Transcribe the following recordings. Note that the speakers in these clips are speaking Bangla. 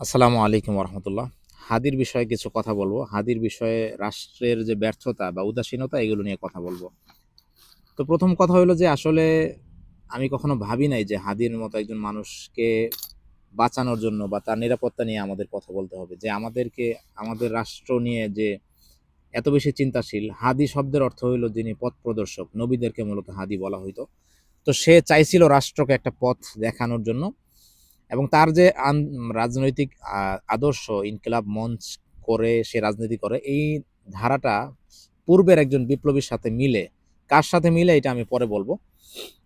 আসসালামু আলাইকুম রহমতুল্লাহ হাদির বিষয়ে কিছু কথা বলব। হাদির বিষয়ে রাষ্ট্রের যে ব্যর্থতা বা উদাসীনতা, এগুলো নিয়ে কথা বলব। তো প্রথম কথা হলো যে, আসলে আমি কখনো ভাবি নাই যে হাদির মতো একজন মানুষকে বাঁচানোর জন্য বা তার নিরাপত্তা নিয়ে আমাদের কথা বলতে হবে। যে আমাদেরকে, আমাদের রাষ্ট্র নিয়ে যে এত বেশি চিন্তাশীল, হাদি শব্দের অর্থ হইল যিনি পথ প্রদর্শক, নবীদেরকে মূলত হাদি বলা হইতো। তো সে চাইছিল রাষ্ট্রকে একটা পথ দেখানোর জন্য। এবং তার যে রাজনৈতিক আদর্শ ইনকিলাব মঞ্চ করে সে রাজনীতি করে, এই ধারাটা পূর্বের একজন বিপ্লবীর সাথে মিলে, কার সাথে মিলে এটা আমি পরে বলব।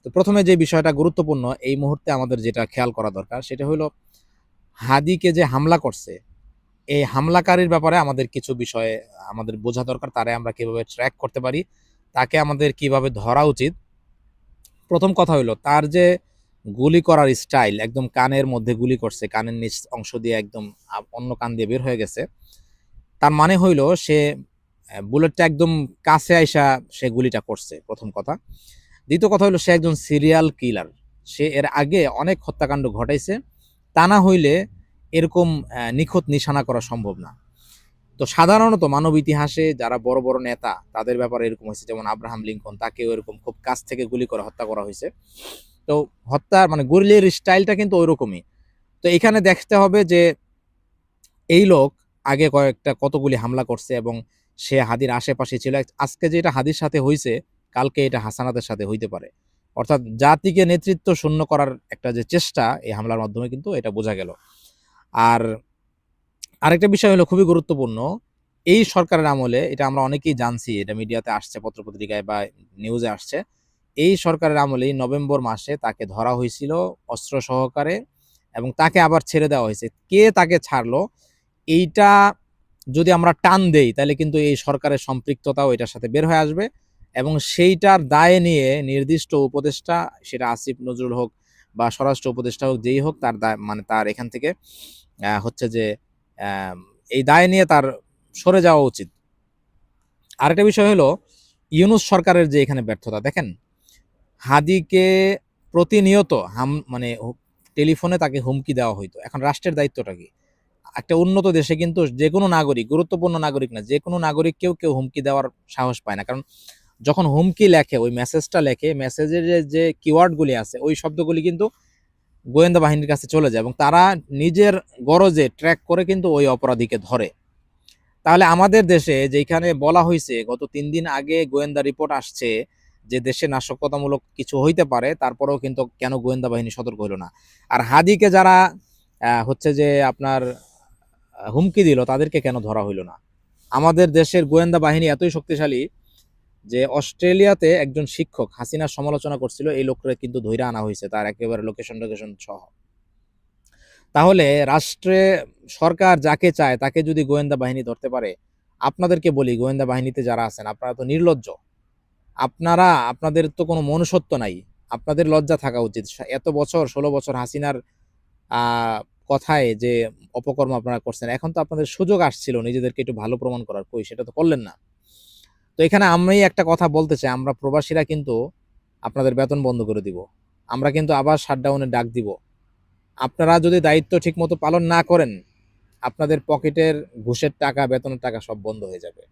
তো প্রথমে যে বিষয়টা গুরুত্বপূর্ণ, এই মুহূর্তে আমাদের যেটা খেয়াল করা দরকার, সেটা হলো হাদিকে যে হামলা করছে, এই হামলাকারীর ব্যাপারে আমাদের কিছু বিষয়ে আমাদের বোঝা দরকার, তারে আমরা কীভাবে ট্র্যাক করতে পারি, তাকে আমাদের কীভাবে ধরা উচিত। প্রথম কথা হলো তার যে গুলি করার স্টাইল একদম কানের মধ্যে গুলি করছে, কানের নিচ অংশ দিয়ে একদম অন্য কান দিয়ে বের হয়ে গেছে। তার মানে হইল সে বুলেটটা একদম কাছে আইসা সে গুলিটা করছে, প্রথম কথা। দ্বিতীয় কথা হলো সে একজন সিরিয়াল কিলার সে এর আগে অনেক হত্যাকাণ্ড ঘটাইছে। তা না হইলে এরকম নিখুঁত নিশানা করা সম্ভব না। তো সাধারণত মানব ইতিহাসে যারা বড় বড় নেতা, তাদের ব্যাপারে এরকম হয়েছে। যেমন আব্রাহাম লিঙ্কন, তাকেও এরকম খুব কাছ থেকে গুলি করে হত্যা করা হয়েছে। তো হত্যা মানে গুলির স্টাইলটা কিন্তু ওইরকমই। তো এখানে দেখতে হবে যে এই লোক আগে কয়েকটা কতগুলি হামলা করছে এবং সে হাদির আশেপাশে ছিল। আজকে যেটা হাদির সাথে হয়েছে কালকে এটা হাসানাতের সাথে হইতে পারে। অর্থাৎ জাতিকে নেতৃত্ব শূন্য করার একটা যে চেষ্টা, এই হামলার মাধ্যমে কিন্তু এটা বোঝা গেল। আর আরেকটা বিষয় হলো খুবই গুরুত্বপূর্ণ, এই সরকারের আমলে, এটা আমরা অনেকেই জানছি, এটা মিডিয়াতে আসছে, পত্রপত্রিকায় বা নিউজে আসছে এই সরকারের আমলেই নভেম্বর মাসে তাকে ধরা হয়েছিল অস্ত্র সহকারে এবং তাকে আবার ছেড়ে দেওয়া হয়েছে। কে তাকে ছাড়লো? এইটা যদি আমরা টান দেই, তাহলে কিন্তু এই সরকারের সম্পৃক্ততাও এটার সাথে বের হয়ে আসবে এবং সেইটার দায় নিয়ে নির্দিষ্ট উপদেষ্টা, সেটা আসিফ নজরুল হোক বা স্বরাষ্ট্র উপদেষ্টা হোক, যেই হোক তার দায় মানে তার এখান থেকে হচ্ছে যে এই দায় নিয়ে তার সরে যাওয়া উচিত। আরেকটা বিষয় হলো, ইউনুস সরকারের যে এখানে ব্যর্থতা, দেখেন হাদিকে প্রতিনিয়ত হাম মানে টেলিফোনে তাকে হুমকি দেওয়া হইতো। এখন রাষ্ট্রের দায়িত্বটা কি? একটা উন্নত দেশে কিন্তু যে কোনো নাগরিক, গুরুত্বপূর্ণ নাগরিক না যে কোনো নাগরিককেও কেউ হুমকি দেওয়ার সাহস পায় না। কারণ যখন হুমকি লেখে, ওই মেসেজটা লেখে, মেসেজের যে কিওয়ার্ডগুলি আছে, ওই শব্দগুলি কিন্তু গোয়েন্দা বাহিনীর কাছে চলে যায় এবং তারা নিজের গরজে ট্র্যাক করে কিন্তু ওই অপরাধীকে ধরে। তাহলে আমাদের দেশে যেখানে বলা হয়েছে গত তিন দিন আগে গোয়েন্দা রিপোর্ট আসছে যে দেশে নাশকতামূলক কিছু হইতে পারে, তারপরেও কিন্তু কেন গোয়েন্দা বাহিনী সতর্ক হলো না। আর হাদিকে যারা হচ্ছে যে আপনার হুমকি দিল, তাদেরকে কেন ধরা হইল না? আমাদের দেশের গোয়েন্দা বাহিনী এতই শক্তিশালী যে অস্ট্রেলিয়াতে একজন শিক্ষক হাসিনার সমালোচনা করছিল, এই লোকরে কিন্তু ধইরা আনা হয়েছে তার একেবারে লোকেশন লোকেশন সহ। তাহলে রাষ্ট্রে সরকার যাকে চায়, তাকে যদি গোয়েন্দা বাহিনী ধরতে পারে, আপনাদেরকে বলি, গোয়েন্দা বাহিনীতে যারা আছেন, আপনারা তো নির্লজ্জ। আপনারা, আপনাদের তো কোনো মনুষ্যত্ব নাই। আপনাদের লজ্জা থাকা উচিত। এত বছর, ষোলো বছর হাসিনার কথায় যে অপকর্ম আপনারা করছেন, এখন তো আপনাদের সুযোগ আসছিল নিজেদেরকে একটু ভালো প্রমাণ করার। কই, সেটা তো করলেন না। তো এখানে আমি একটা কথা বলতে চাই, আমরা প্রবাসীরা কিন্তু আপনাদের বেতন বন্ধ করে দিব। আমরা কিন্তু আবার শাটডাউনের ডাক দিব। আপনারা যদি দায়িত্ব ঠিকমতো পালন না করেন, আপনাদের পকেটের ঘুষের টাকা, বেতনের টাকা সব বন্ধ হয়ে যাবে।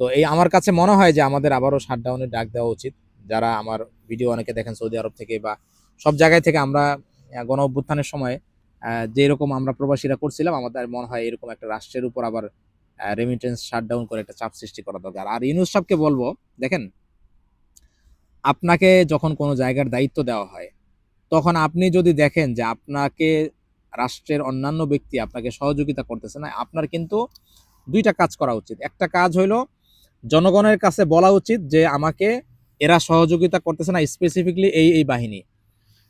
তো এই আমার কাছে মনে হয় যে আমাদের আবারও শাটডাউনের ডাক দেওয়া উচিত। যারা আমার ভিডিও অনেকে দেখেন সৌদি আরব থেকে বা সব জায়গায় থেকে আমরা গণ অভ্যুত্থানের সময় যেরকম আমরা প্রবাসীরা করছিলাম, আমাদের মনে হয় এরকম একটা রাষ্ট্রের উপর আবার রেমিটেন্স শাটডাউন করে একটা চাপ সৃষ্টি করা দরকার। আর ইউনুস সাহেবকে বলব, দেখেন, আপনাকে যখন কোনো জায়গার দায়িত্ব দেওয়া হয়, তখন আপনি যদি দেখেন যে আপনাকে রাষ্ট্রের অন্যান্য ব্যক্তি আপনাকে সহযোগিতা করতেছে না, আপনার কিন্তু দুইটা কাজ করা উচিত। একটা কাজ হইল জনগণের কাছে বলা উচিত যে আমাকে এরা সহযোগিতা করতেছে না স্পেসিফিকলি এই এই বাহিনী।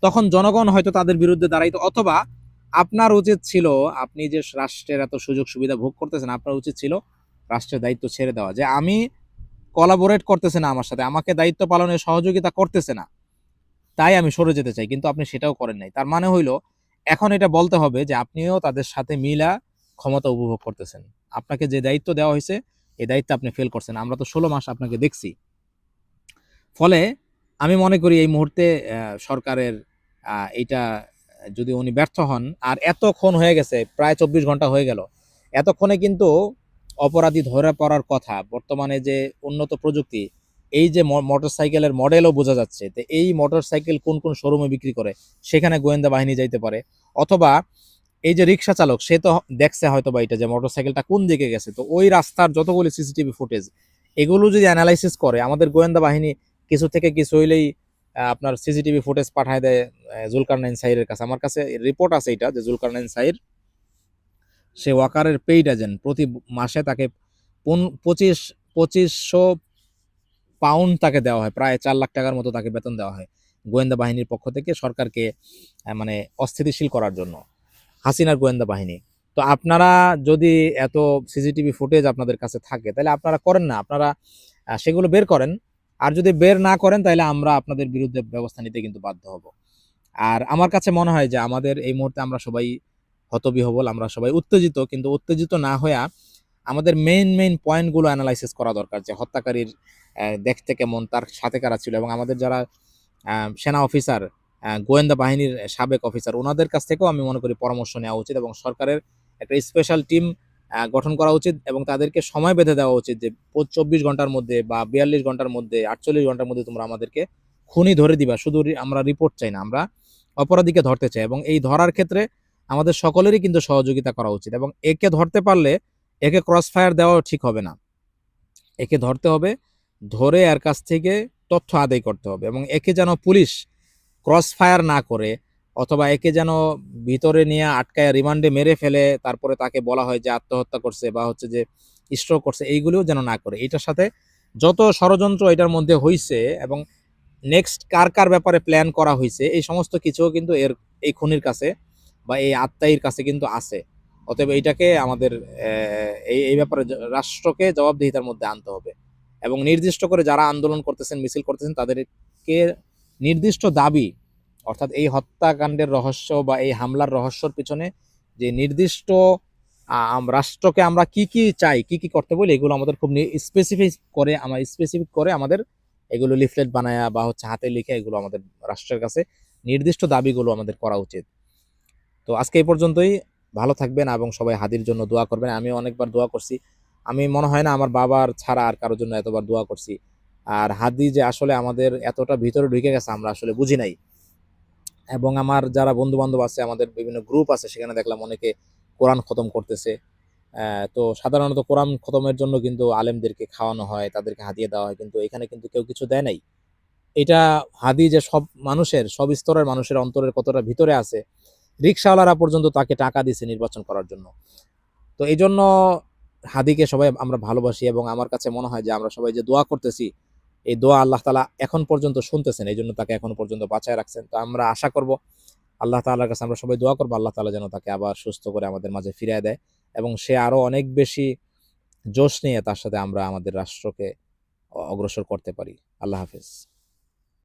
তখন জনগণ হয়তো তাদের বিরুদ্ধে দাঁড়াইতো, অথবা আপনার উচিত ছিল, আপনি যে রাষ্ট্রের এত সুযোগ সুবিধা ভোগ করতেছেন, আপনার উচিত ছিল রাষ্ট্রের দায়িত্ব ছেড়ে দেওয়া, যে আমি কলাবোরেট করতেছে না আমার সাথে, আমাকে দায়িত্ব পালনে সহযোগিতা করতেছে না, তাই আমি সরে যেতে চাই, কিন্তু আপনি সেটাও করেন নাই। তার মানে হইল, এখন এটা বলতে হবে যে আপনিও তাদের সাথে মিলা ক্ষমতা উপভোগ করতেছেন। আপনাকে যে দায়িত্ব দেওয়া হয়েছে এই দায়িত্ব আপনি ফেল করছেন। আমরা তো ষোলো মাস আপনাকে দেখছি। ফলে আমি মনে করি এই মুহূর্তে সরকারের এইটা যদি উনি ব্যর্থ হন, আর এতক্ষণ হয়ে গেছে, প্রায় চব্বিশ ঘণ্টা হয়ে গেল, এতক্ষণে কিন্তু অপরাধী ধরে পড়ার কথা, বর্তমানে যে উন্নত প্রযুক্তি, এই যে মোটরসাইকেলের মডেলও বোঝা যাচ্ছে তো এই মোটরসাইকেল কোন কোন শোরুমে বিক্রি করে, সেখানে গোয়েন্দা বাহিনী যাইতে পারে, অথবা এই যে রিক্সা চালক, সে তো দেখছে হয়তো বা এটা যে মোটরসাইকেলটা কোন দিকে গেছে। তো ওই রাস্তার যতগুলি সিসিটিভি ফুটেজ এগুলো যদি অ্যানালাইসিস করে, আমাদের গোয়েন্দা বাহিনী কিছু থেকে কিছু হইলেই আপনার সিসিটিভি ফুটেজ পাঠায় দেয় জুলকার নাইন সাইরের কাছে। আমার কাছে রিপোর্ট আছে এটা, যে জুলকার নাইন সাইর সে ওয়াকারের পেইড এজেন্ট প্রতি মাসে তাকে পঁচিশ, পঁচিশশো পাউন্ড তাকে দেওয়া হয়, প্রায় চার লাখ টাকার মতো তাকে বেতন দেওয়া হয় গোয়েন্দা বাহিনীর পক্ষ থেকে সরকারকে মানে অস্থিতিশীল করার জন্য। হাসিনার গোয়েন্দা বাহিনী। তো আপনারা যদি এত সিসিটিভি ফুটেজ আপনাদের কাছে থাকে, তাহলে আপনারা করেন না। আপনারা সেগুলো বের করেন। আর যদি বের না করেন, তাহলে আমরা আপনাদের বিরুদ্ধে ব্যবস্থা নিতে কিন্তু বাধ্য হব। আর আমার কাছে মনে হয় যে আমাদের এই মুহূর্তে আমরা সবাই হতবিহবল, আমরা সবাই উত্তেজিত। কিন্তু উত্তেজিত না হইয়া আমাদের মেইন মেইন পয়েন্টগুলো অ্যানালাইসিস করা দরকার যে হত্যাকারীর দেখতে কেমন, তার সাথে কারা ছিল। এবং আমাদের যারা সেনা অফিসার গোয়েন্দা বাহিনীর সাবেক অফিসার। ওনাদের কাছ থেকেও আমি মনে করি পরামর্শ নেওয়া উচিত এবং সরকারের একটা স্পেশাল টিম গঠন করা উচিত এবং তাদেরকে সময় বেঁধে দেওয়া উচিত যে চব্বিশ ঘণ্টার মধ্যে বা বিয়াল্লিশ ঘণ্টার মধ্যে, আটচল্লিশ ঘণ্টার মধ্যে তোমরা আমাদেরকে খুনি ধরে দিবা। শুধু আমরা রিপোর্ট চাই না, আমরা অপরাধীকে ধরতে চাই এবং এই ধরার ক্ষেত্রে আমাদের সকলেরই কিন্তু সহযোগিতা করা উচিত এবং একে ধরতে পারলে একে ক্রস ফায়ার দেওয়া ঠিক হবে না। একে ধরতে হবে, ধরে এর কাছ থেকে তথ্য আদায় করতে হবে এবং একে যেন পুলিশ ক্রস ফায়ার না করে, অথবা একে যেন ভিতরে নিয়ে আটকায় রিমান্ডে মেরে ফেলে, তারপরে তাকে বলা হয় যে আত্মহত্যা করছে বা হচ্ছে যে স্ট্রোক করছে, এইগুলোও যেন না করে। এটার সাথে যত ষড়যন্ত্র এটার মধ্যে হয়েছে এবং নেক্সট কার কার ব্যাপারে প্ল্যান করা হয়েছে এই সমস্ত কিছুও কিন্তু এর, এই খুনির কাছে বা এই আত্মাইর কাছে কিন্তু আছে। অতএব এইটাকে আমাদের এই এই ব্যাপারে রাষ্ট্রকে জবাবদিহিতার মধ্যে আনতে হবে। এবং নির্দিষ্ট করে যারা আন্দোলন করতেছেন, মিছিল করতেছেন, তাদেরকে নির্দিষ্ট দাবি, অর্থাৎ এই হত্যাকাণ্ডের রহস্য বা এই হামলার রহস্যর পিছনে যে নির্দিষ্ট রাষ্ট্রকে আমরা কি কি চাই, কি কি করতে বলি, এগুলো আমাদের খুব স্পেসিফিক করে, আমার স্পেসিফিক করে আমাদের এগুলো লিফলেট বানায়া বা হচ্ছে হাতে লিখে এগুলো আমাদের রাষ্ট্রের কাছে নির্দিষ্ট দাবিগুলো আমাদের করা উচিত। তো আজকে এই পর্যন্তই। ভালো থাকবেন এবং সবাই হাদির জন্য দোয়া করবেন। আমি অনেকবার দোয়া করছি। আমি মনে হয় না আমার বাবার ছাড়া আর কারোর জন্য এতবার দোয়া করছি। আর হাদি যে আসলে আমাদের এতটা ভিতরে ঢুকে গেছে, আমরা আসলে বুঝি নাই। এবং আমার যারা বন্ধু বান্ধব আছে, আমাদের বিভিন্ন গ্রুপ আছে, সেখানে দেখলাম অনেকে কোরআন খতম করতেছে। তো সাধারণত কোরআন খতমের জন্য কিন্তু আলেমদেরকে খাওয়ানো হয়, তাদেরকে হাদিয়ে দেওয়া হয়, কিন্তু এখানে কিন্তু কেউ কিছু দেয় নাই। এটা হাদি যে সব মানুষের, সব স্তরের মানুষের অন্তরের কতটা ভিতরে আছে রিক্সাওয়ালারা পর্যন্ত তাকে টাকা দিছে নির্বাচন করার জন্য। তো এই জন্য হাদিকে সবাই আমরা ভালোবাসি এবং আমার কাছে মনে হয় যে আমরা সবাই যে দোয়া করতেছি এই দোয়া আল্লাহ তালা এখন পর্যন্ত শুনতেছেন, এই জন্য তাকে এখন পর্যন্ত বাঁচায় রাখছেন। তো আমরা আশা করব আল্লাহ তালার কাছে আমরা সবাই দোয়া করব, আল্লাহ তালা যেন তাকে আবার সুস্থ করে আমাদের মাঝে ফিরিয়ে দেয় এবং সে আরও অনেক বেশি জোশ নিয়ে তার সাথে আমরা আমাদের রাষ্ট্রকে অগ্রসর করতে পারি। আল্লাহ হাফিজ।